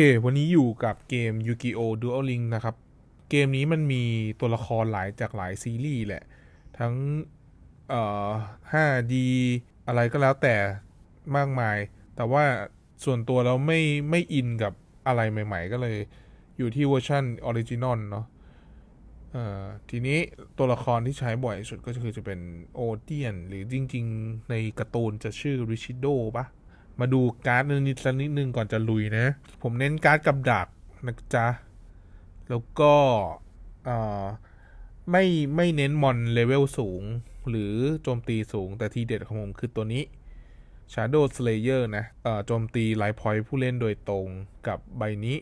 เค วันนี้อยู่กับเกม Yu-Gi-Oh! Duel Link นะครับ เกมนี้มันมีตัวละครหลายจากหลายซีรีส์แหละ ทั้งเอ่อ 5D อะไรก็แล้วแต่มากมาย แต่ว่าส่วนตัวเราไม่ไม่อินกับอะไรใหม่ๆ ก็เลยอยู่ที่เวอร์ชันออริจินอลเนาะเอ่อทีนี้ตัวละครที่ใช้บ่อยสุดก็คือจะเป็นโอเดียน หรือจริง ๆ ในการ์ตูนจะชื่อริชิโดปะ มาดูการ์ดนิดสักนิดนึงก่อนจะลุยนะ ผมเน้นการ์ดกับดักนะจ๊ะ แล้วก็ไม่ไม่เน้นมอนเลเวลสูง หรือโจมตีสูงแต่ทีเด็ดของผมคือตัวนี้ Shadow Slayer นะโจมตีไลพอยผู้เล่นโดยตรงกับใบนี้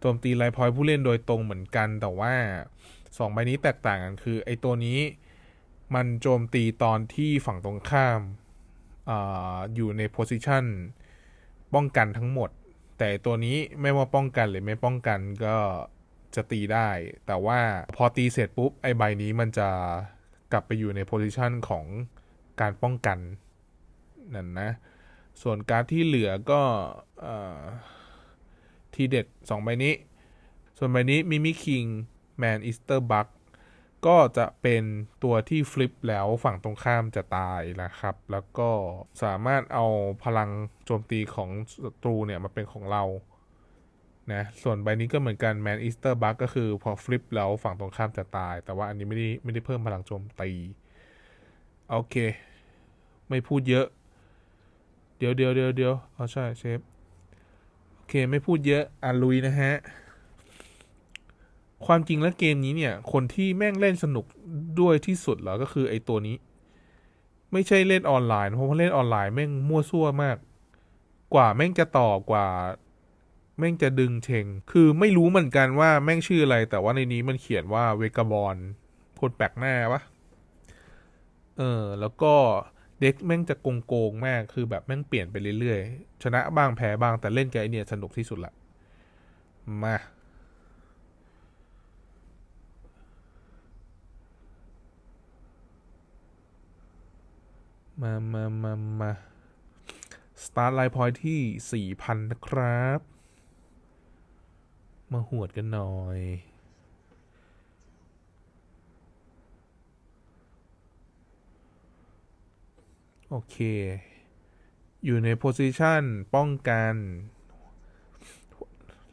โจมตีไลพอยผู้เล่นโดยตรงเหมือนกัน แต่ว่าสองใบนี้แตกต่างกันคือ ไอตัวนี้ มันโจมตีตอนที่ฝั่งตรงข้าม อยู่ในโพสิชันป้องกันทั้งหมด แต่ตัวนี้ไม่ว่าป้องกันหรือไม่ป้องกันก็จะตีได้ แต่ว่าพอตีเสร็จปุ๊บ ไอใบนี้มันจะกลับไปอยู่ในโพสิชันของการป้องกัน นั่นนะ ส่วนการดที่เหลือก็ทีเด็ด 2 ใบนี้ ส่วนใบนี้มิมิคิงแมนอีสเตอร์บัค ก็จะเป็นตัวที่ฟลิปแล้วฝั่งตรงข้ามจะตายนะครับ แล้วก็สามารถเอาพลังโจมตีของศัตรูเนี่ยมาเป็นของเรานะส่วนใบนี้ก็เหมือนกันแมนอีสเตอร์บัคก็คือพอฟลิปแล้วฝั่งตรงข้ามจะตาย แต่ว่าอันนี้ไม่ได้ไม่ได้เพิ่มพลังโจมตี โอเค ไม่พูดเยอะ เดี๋ยวเดี๋ยวเดี๋ยวเดี๋ยวเอาใช่เชฟ โอเค ไม่พูดเยอะอะลุยนะฮะ ความจริงแล้วเกมนี้เนี่ย คนที่แม่งเล่นสนุกด้วยที่สุดแล้วก็คือไอตัวนี้ ไม่ใช่เล่นออนไลน์ เพราะว่าเล่นออนไลน์แม่งมั่วซั่วมาก กว่าแม่งจะต่อกว่า แม่งจะดึงเชงคือไม่รู้เหมือนกันว่าแม่งชื่ออะไร แต่ว่าในนี้มันเขียนว่าเวกาบอลคนแปลกหน้าวะเออ แล้วก็เด็กแม่งจะโกงโกงมาก คือแบบแม่งเปลี่ยนไปเรื่อยๆ ชนะบ้างแพ้บ้างแต่เล่นกับไอเนี่ยสนุกที่สุดละ มา มามามามาสตาร์ทไลน์พอยที่4,000นนะครับ มาหวดกันหน่อยโอเค อยู่ในโพซิชันป้องกัน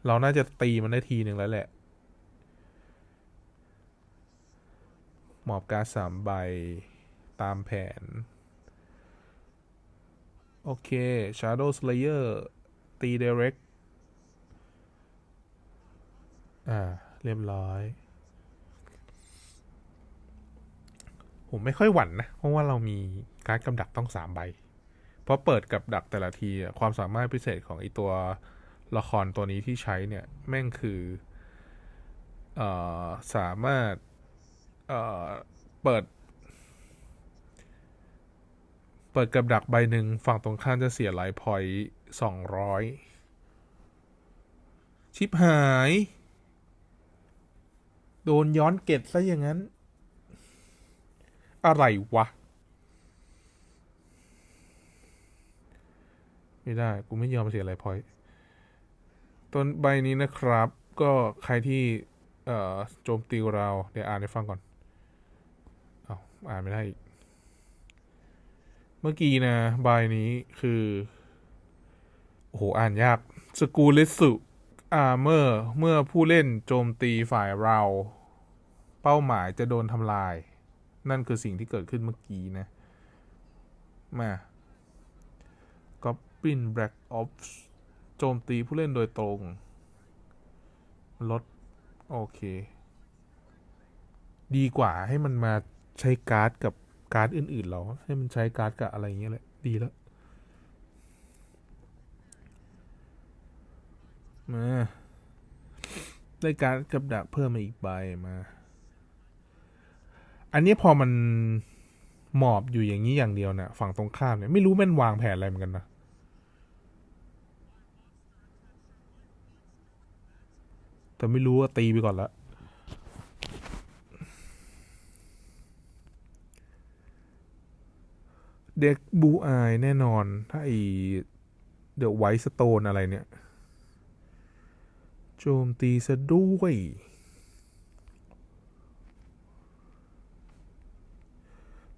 เราน่าจะตีมันได้ทีหนึ่งแล้วแหละ หมอบการสามใบตามแผน โอเค Shadow Slayer ตี Direct อ่า เรียบร้อย ผมไม่ค่อยหวั่นนะ เพราะว่าเรามีการ์ดกำดักต้องสามใบ เพราะเปิดกับดักแต่ละที ความสามารถพิเศษของไอตัวละครตัวนี้ที่ใช้เนี่ย แม่งคือเอ่อสามารถเอ่อเปิด เปิดกับดักใบหนึ่งฝั่งตรงข้ามจะเสียไลฟ์พอยต์สองร้อยชิปหาย โดนย้อนเก็ตซะอย่างนั้น อะไรวะ ไม่ได้ กูไม่ยอมเสียไลฟ์พอยต้นใบนี้นะครับ ก็ใครที่ เอ่อโจมตีเรา เดี๋ยวอ่านให้ฟังก่อน เอาวอ่านไม่ได้อีก เมื่อกี้นะใบนี้คือ โอ้โห อ่านยากสกูลิสุอาร์เมอร์เมื่อผู้เล่นโจมตีฝ่ายเรา เป้าหมายจะโดนทำลาย นั่นคือสิ่งที่เกิดขึ้นเมื่อกี้นะ มาก็ปินแบล็กออฟโจมตีผู้เล่นโดยตรง ลด โอเค ดีกว่าให้มันมาใช้การ์ดกับ การ์ดอื่นๆเราให้มันใช้การ์ดกับอะไรอย่างเงี้ยแหละ ดีแล้ว มา ได้การ์ดกับดักเพิ่มมาอีกใบมา อันนี้พอมันหมอบอยู่อย่างนี้อย่างเดียวเนี่ยฝั่งตรงข้ามเนี่ยไม่รู้แมันวางแผนอะไรเหมือนกันนะแต่ไม่รู้ว่าตีไปก่อนละ เด็กบูอายแน่นอน ถ้าไอเดอะไวท์สโตนอะไรเนี่ย โจมตีซะด้วย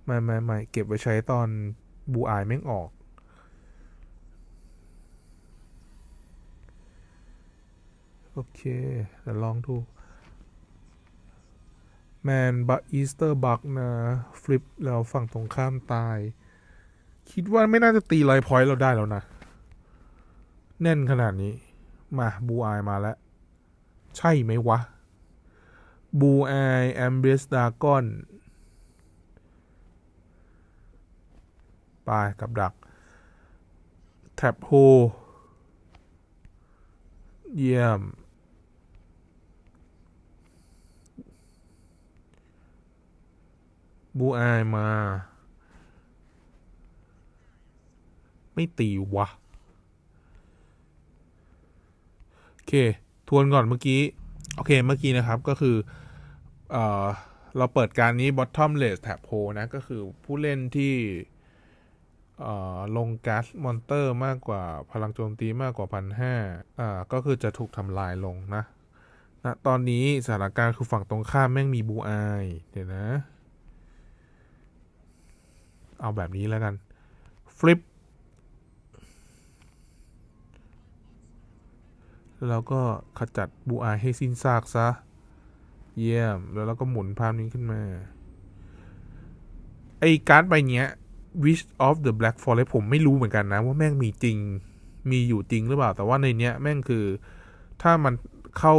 ไม่ไม่ไม่เก็บไว้ใช้ตอนบูอายแม่งออกโอเคเดี๋ยวลองดูแมนบักอีสเตอร์บักนะ ฟลิป แล้วฝั่งตรงข้ามตาย คิดว่าไม่น่าจะตีลท์พอยต์เราได้แล้วนะ แน่นขนาดนี้ มาบูอายมาแล้ว ใช่ไหมวะบูอายแอมเบสดากอนไปกับดัก แท็บโฮ เยี่ยม บูอายมา ไม่ตีวะ โอเค ทวนก่อนเมื่อกี้ โอเค เมื่อกี้นะครับก็คือ เอ่อ เราเปิดการนี้ bottom list tab h o นะ ก็คือผู้เล่นที่ลงก๊าซมอนเตอร์มากกว่าพลังโจมตีมากกว่าพันห้าอ่า ก็คือจะถูกทำลายลงนะนะตอนนี้สถานการณ์คือฝั่งตรงข้ามแม่งมีบูอายเดี๋ยวนะ เอาแบบนี้แล้วกัน ฟลิป แล้วก็ขจัดบูอาให้สิ้นซากซะ เยี่ยม แล้วเราก็หมุนภาพนี้ขึ้นมา ไอ้การ์ดใบเนี้ย Wish of the Black Forest ผมไม่รู้เหมือนกันนะ ว่าแม่งมีจริง มีอยู่จริงหรือเปล่า แต่ว่าในเนี้ยแม่งคือ ถ้ามันเข้า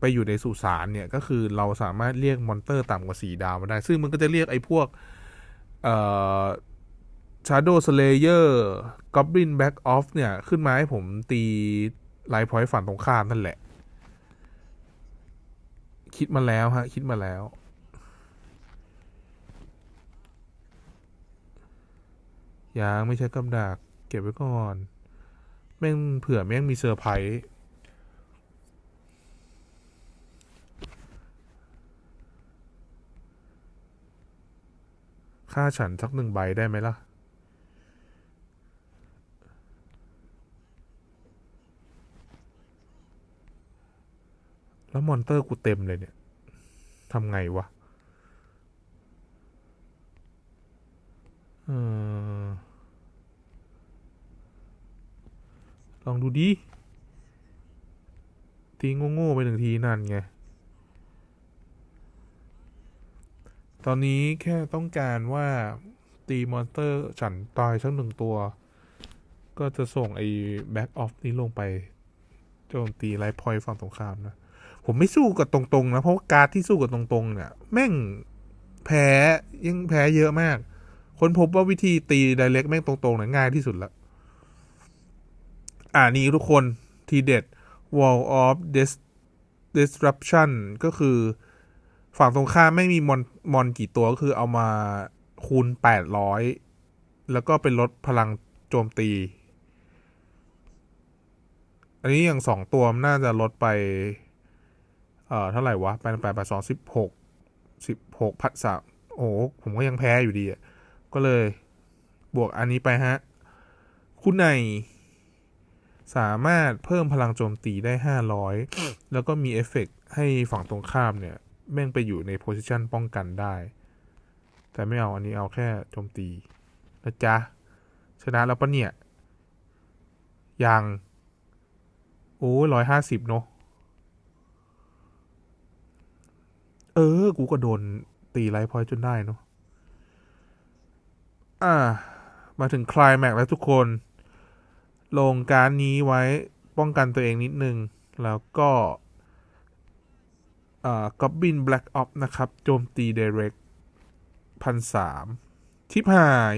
ไปอยู่ในสุสานเนี่ย ก็คือเราสามารถเรียกมอนเตอร์ต่ำกว่า4ดาวมาได้ ซึ่งมันก็จะเรียกไอ้พวก เอ่อ Shadow Slayer Goblin Back Off เนี่ย ขึ้นมาให้ผมตี ไลท์พอยต์ฝั่งตรงข้ามนั่นแหละ คิดมาแล้วฮะ คิดมาแล้ว ยังไม่ใช่กับดัก เก็บไว้ก่อน แม่งเผื่อแม่งมีเซอร์ไพรส์ค่าฉันสักหนึ่งใบได้ไหมล่ะ แล้วมอนเตอร์กูเต็มเลยเนี่ยทำไงวะอลองดูดิทีโง่ๆไปหนึ่งทีนั่นไง ตอนนี้แค่ต้องการว่าตีมอนสเตอร์ฉันตายสักหนึ่งตัว ก็จะส่งไอ้แบ็กออฟนี้ลงไปโจมตีไลท์พอยต์ฝั่งตรงข้ามนะ ผมไม่สู้กับตรงๆนะเพราะว่าการ์ดที่สู้กับตรงๆเนี่ยแม่งแพ้ยังแพ้เยอะมาก คนพบว่าวิธีตีไดเ c กแม่งตรงๆเนี่ยง่ายที่สุดละอ่านี่ทุกคนทีเด็ด Wall of Disruption ก็คือ ฝั่งตรงข้ามไม่งมีมอนมอนกี่ตัวก็คือเอามาคูณ 800 แล้วก็เป็นลดพลังโจมตี อันนี้อย่างสองตัวน่าจะลดไป เอ่อเท่าไหร่วะแปดแปดแปดสองสิบหกสิบหกพัดสามโอ้ผมก็ยังแพ้อยู่ดีอะก็เลยบวกอันนี้ไปฮะ คุณในสามารถเพิ่มพลังโจมตีได้ 500 แล้วก็มีเอฟเฟกต์ให้ฝั่งตรงข้ามเนี่ย แม่งไปอยู่ในโพสิชันป้องกันได้ แต่ไม่เอาอันนี้เอาแค่โจมตีนะจ๊ะ ชนะแล้วปะเนี่ย ยัง โอ้ร้อยห้าสิบเนาะ เออ กูก็โดนตีไลท์พอยต์จนได้เนาะอ่า มาถึงคลายแม็กแล้วทุกคน ลงการนี้ไว้ป้องกันตัวเองนิดนึง แล้วก็อ่าก็บินแบล็กออฟนะครับ โจมตีเดเร็กพันสามชิปหาย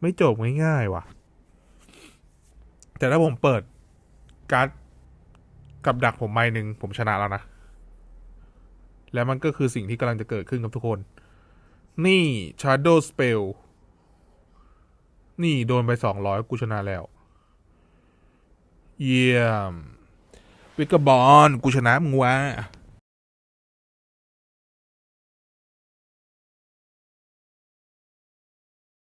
ไม่จบง่ายๆว่ะ แต่ถ้าผมเปิดการ์ด กับดักผมใบหนึ่งผมชนะแล้วนะ และมันก็คือสิ่งที่กำลังจะเกิดขึ้นกับทุกคน นี่ Shadow Spell นี่โดนไปสองร้อยกูชนะแล้ว เยี่ยม วิกเกอร์บอลกูชนะมึงวะ